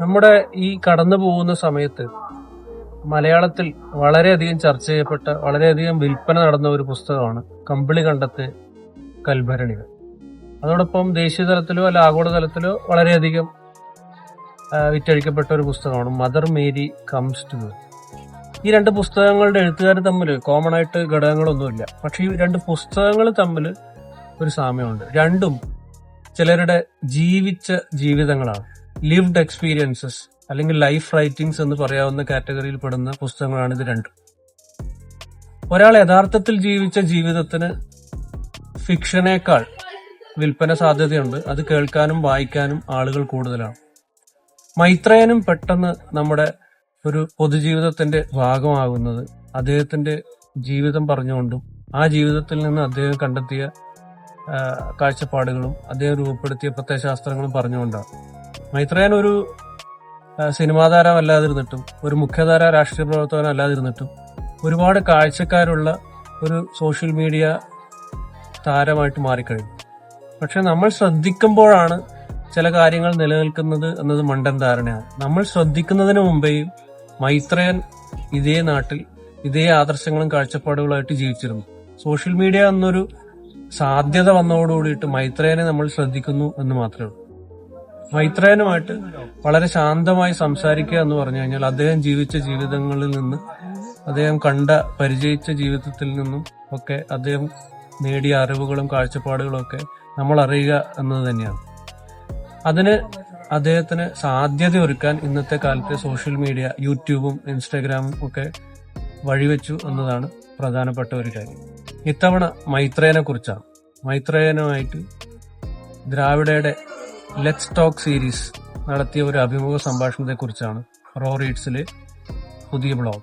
നമ്മുടെ ഈ കടന്നു പോകുന്ന സമയത്ത് മലയാളത്തിൽ വളരെയധികം ചർച്ച ചെയ്യപ്പെട്ട വളരെയധികം വിൽപ്പന നടന്ന ഒരു പുസ്തകമാണ് കമ്പിളി കണ്ടത്തെ കൽഭരണികൾ. അതോടൊപ്പം ദേശീയ തലത്തിലോ അല്ല ആഗോള തലത്തിലോ വളരെയധികം വിറ്റഴിക്കപ്പെട്ട ഒരു പുസ്തകമാണ് മദർ മേരി കംസ് ടു ഈ രണ്ട് പുസ്തകങ്ങളുടെ എഴുത്തുകാർ തമ്മിൽ കോമൺ ആയിട്ട് ഘടകങ്ങളൊന്നുമില്ല. പക്ഷെ ഈ രണ്ട് പുസ്തകങ്ങൾ തമ്മിൽ ഒരു സാമ്യമുണ്ട്. രണ്ടും ചിലരുടെ ജീവിച്ച ജീവിതങ്ങളാണ്. ലിവ്ഡ് എക്സ്പീരിയൻസസ് അല്ലെങ്കിൽ ലൈഫ് റൈറ്റിംഗ്സ് എന്ന് പറയാവുന്ന കാറ്റഗറിയിൽ പെടുന്ന പുസ്തകങ്ങളാണ് ഇത് രണ്ടും. ഒരാൾ യഥാർത്ഥത്തിൽ ജീവിച്ച ജീവിതത്തിന് ഫിക്ഷനേക്കാൾ വിൽപ്പന സാധ്യതയുണ്ട്. അത് കേൾക്കാനും വായിക്കാനും ആളുകൾ കൂടുതലാണ്. മൈത്രേയനും പെട്ടെന്ന് നമ്മുടെ ഒരു പൊതുജീവിതത്തിന്റെ ഭാഗമാകുന്നത് അദ്ദേഹത്തിന്റെ ജീവിതം പറഞ്ഞുകൊണ്ടും ആ ജീവിതത്തിൽ നിന്ന് അദ്ദേഹം കണ്ടെത്തിയ കാഴ്ചപ്പാടുകളും അദ്ദേഹം രൂപപ്പെടുത്തിയ പ്രത്യയശാസ്ത്രങ്ങളും പറഞ്ഞുകൊണ്ടാണ്. മൈത്രേയൻ ഒരു സിനിമാ താരം അല്ലാതിരുന്നിട്ടും ഒരു മുഖ്യധാര രാഷ്ട്രീയ പ്രവർത്തകൻ അല്ലാതിരുന്നിട്ടും ഒരുപാട് കാഴ്ചക്കാരുള്ള ഒരു സോഷ്യൽ മീഡിയ താരമായിട്ട് മാറിക്കഴിഞ്ഞു. പക്ഷെ നമ്മൾ ശ്രദ്ധിക്കുമ്പോഴാണ് ചില കാര്യങ്ങൾ നിലനിൽക്കുന്നത് എന്നത് മണ്ടൻ ധാരണയാണ്. നമ്മൾ ശ്രദ്ധിക്കുന്നതിന് മുമ്പേയും മൈത്രയൻ ഇതേ നാട്ടിൽ ഇതേ ആദർശങ്ങളും കാഴ്ചപ്പാടുകളായിട്ട് ജീവിച്ചിരുന്നു. സോഷ്യൽ മീഡിയ എന്നൊരു സാധ്യത വന്നതോടുകൂടിയിട്ട് മൈത്രേനെ നമ്മൾ ശ്രദ്ധിക്കുന്നു എന്ന് മാത്രമേ ഉള്ളൂ. മൈത്രേയനുമായിട്ട് വളരെ ശാന്തമായി സംസാരിക്കുക എന്ന് പറഞ്ഞു കഴിഞ്ഞാൽ അദ്ദേഹം ജീവിച്ച ജീവിതങ്ങളിൽ നിന്ന് അദ്ദേഹം കണ്ട പരിചയിച്ച ജീവിതത്തിൽ നിന്നും ഒക്കെ അദ്ദേഹം നേടിയ അറിവുകളും കാഴ്ചപ്പാടുകളും ഒക്കെ നമ്മൾ അറിയുക എന്നത് തന്നെയാണ്. അതിന് അദ്ദേഹത്തിന് സാധ്യത ഒരുക്കാൻ ഇന്നത്തെ കാലത്തെ സോഷ്യൽ മീഡിയ യൂട്യൂബും ഇൻസ്റ്റാഗ്രാമും ഒക്കെ വഴിവെച്ചു എന്നതാണ് പ്രധാനപ്പെട്ട ഒരു കാര്യം. ഇത്തവണ മൈത്രേനെ കുറിച്ചാണ്. മൈത്രേയനുമായിട്ട് ദ്രാവിഡയുടെ ലെറ്റ്സ് ടോക്ക് സീരീസ് നടത്തിയ ഒരു അഭിമുഖ സംഭാഷണത്തെക്കുറിച്ചാണ് റോ റീഡ്സിലെ പുതിയ ബ്ലോഗ്.